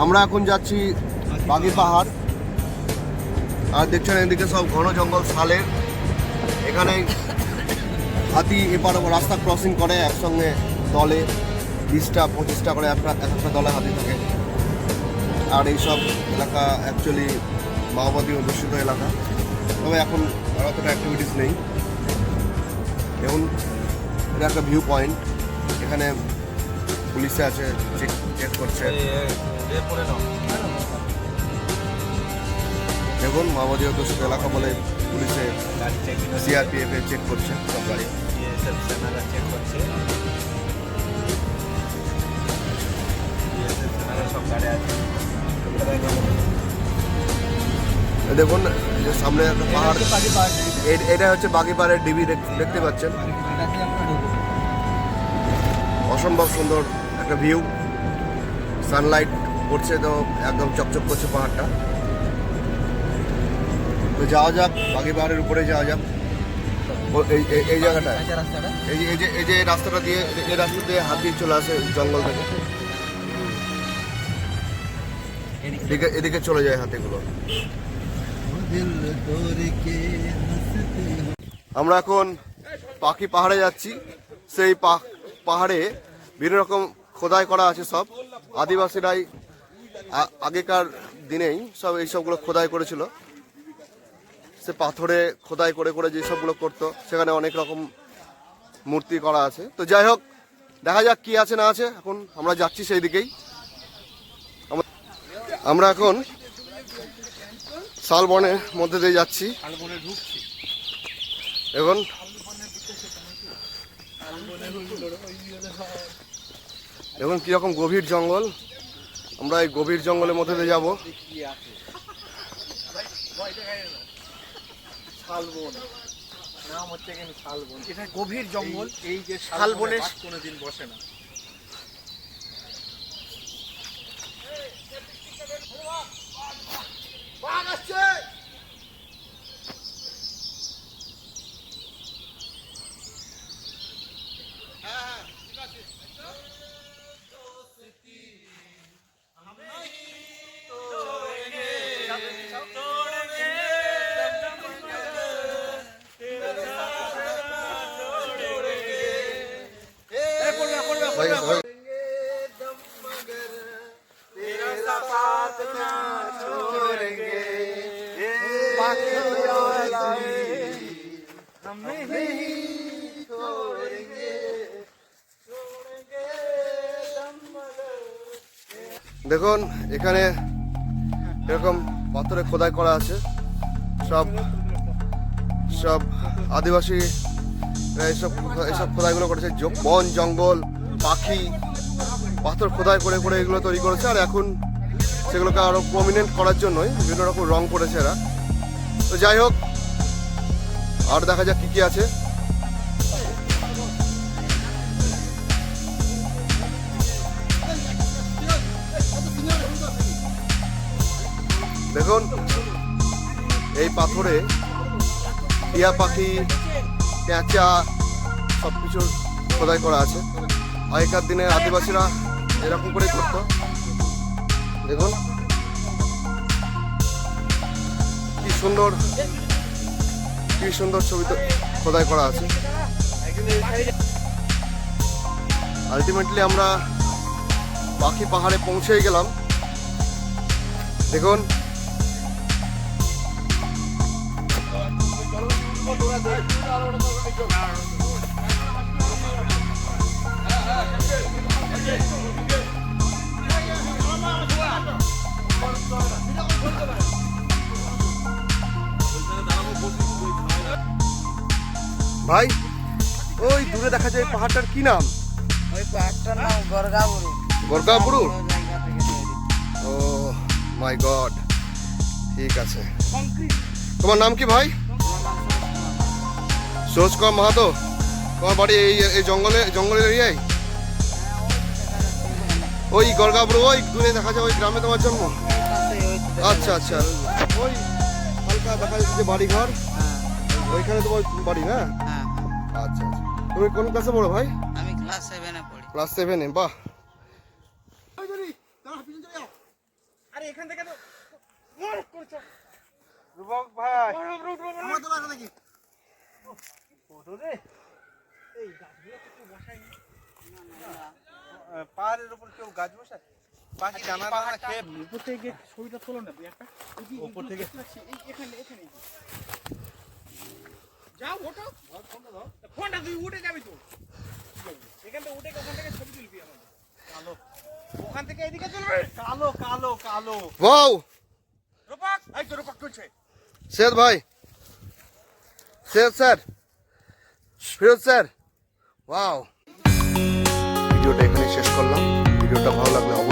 আমরা এখন যাচ্ছি বাগি পাহাড়। আর দেখছেন এদিকে সব ঘন জঙ্গল শালের এখানে হাতি এপার রাস্তা ক্রসিং করে, একসঙ্গে দলে বিশটা, পঁচিশটা করে একটা, এক একটা দলে হাতি থাকে। আর এইসব এলাকা অ্যাকচুয়ালি মাওবাদী অধ্যুষিত এলাকা। তবে এখন আর অতটা অ্যাক্টিভিটিস নেই। এবং এটা একটা ভিউ পয়েন্ট এখানে পুলিশে আছে চেক চেক করছে। দেখুন মাওবাদী অধ্যুষিত এলাকা বলে পুলিশে সিআরপিএফ চেক করছে। সব গাড়ি এই দেখুন যে সামনে একটা পাহাড়। এটা হচ্ছে বাগি পাহাড়ের ডিবি দেখ- দেখতে পাচ্ছেন। অসম্ভব সুন্দর একটা ভিউ সানলাইট পড়ছে তো একদম চকচক করছে পাহাড়টা। তো যাওয়া যাক বাগি পাহাড়ের উপরে যাওয়া যাক। এই এই- জায়গাটায়। এই যে এই যে এই যে রাস্তাটা দিয়ে এই রাস্তা দিয়ে হাতি চলে আসে জঙ্গল থেকে। এদিকে। এদিকে চলে যায় হাতিগুলো। আমরা এখন পাখি পাহাড়ে যাচ্ছি। সেই পাহাড়ে বিভিন্ন রকম খোদাই করা আছে সব। আদিবাসীরাই আগেকার দিনেই সব এই সবগুলো খোদাই করেছিল। সে পাথরে খোদাই করে করে যে সবগুলো করতো সেখানে অনেক রকম মূর্তি করা আছে। তো যাই হোক দেখা যাক কি আছে না আছে। এখন আমরা যাচ্ছি সেই দিকেই। আমরা এখন শালবনের মধ্যে দিয়ে যাচ্ছি। এখন এখন কীরকম গভীর জঙ্গল? আমরা এই গভীর জঙ্গলের মধ্যে দিয়ে যাব। শালবন। নাম হচ্ছে এখানে শালবন। এটা গভীর জঙ্গল। এই যে শালবনে কোনোদিন বসে না। হয়ে দেখুন, এখানে এরকম পাথরে খোদাই করা আছে। সব সব আদিবাসী এইসব এইসব খোদাইগুলো করেছে। বন, জঙ্গল পাখি, পাথর খোদাই করে করে এগুলো তৈরি করেছে, আর এখন সেগুলোকে আরও প্রমিনেন্ট করার জন্যই বিভিন্ন রকম রং করেছে এরা। তো যাই হোক, আর দেখা যাক কি কি আছে। দেখুন, এই পাথরে টিয়া পাখি, পেঁচা সব কিছু খোদাই করা আছে। আগেকার দিনে আদিবাসীরা এরকম করে করতো দেখুন কি সুন্দর কি সুন্দর ছবি তো খোদাই করা আছে আলটিমেটলি আমরা পাখি পাহাড়ে পৌঁছেই গেলাম দেখুন ভাই ওই দূরে দেখা যায় পাহাড়টার কি নাম? ওই পাহাড়টার নাম গরগাবুরু তৈরি। ও মাই গড ঠিক আছে। তোমার নাম কি ভাই? সরোজ কুমার মাহাতো। তোমার বাড়ি এই এই জঙ্গলে জঙ্গলের এরিয়ায়? ওই গরগাপুর ওই দূরে দেখা যায় ওই গ্রামে তোমার জন্ম? আচ্ছা আচ্ছা। ওই হালকা দেখা যাচ্ছে যে বাড়ি ঘর ওইখানে তোমার বাড়ি না? হ্যাঁ আচ্ছা আচ্ছা। তুমি কোন ক্লাসে পড়ো ভাই? আমি ক্লাস সেভেনে পড়ি। ক্লাস সেভেনে বাহ। আরে এখান থেকে তো করছ। রূপক ভাই। আমার তো লাগা দেখি ফটো রে। এই গাছগুলো পাহাড়ের উপর কেউ গাছ বসায়? পাখি দানা দানা খেয়ে উপর থেকে ছবিটা তোলো না একটা। উপর থেকে এখানে এখানে যাও ওঠো। ফোনটা তুই উঠে যাবি তো। এখান থেকে উঠে ওখান থেকে ছবি তুলবি আমাদের। কালো। ওখান থেকে এদিকে তুলবে কালো কালো কালো। ওয়াও রূপক! এই তো রূপক তুলছে। সৈয়দ ভাই। Syed sir. Firoz sir. Wow করলাম। ভিডিওটা ভালো লাগলে অবশ্যই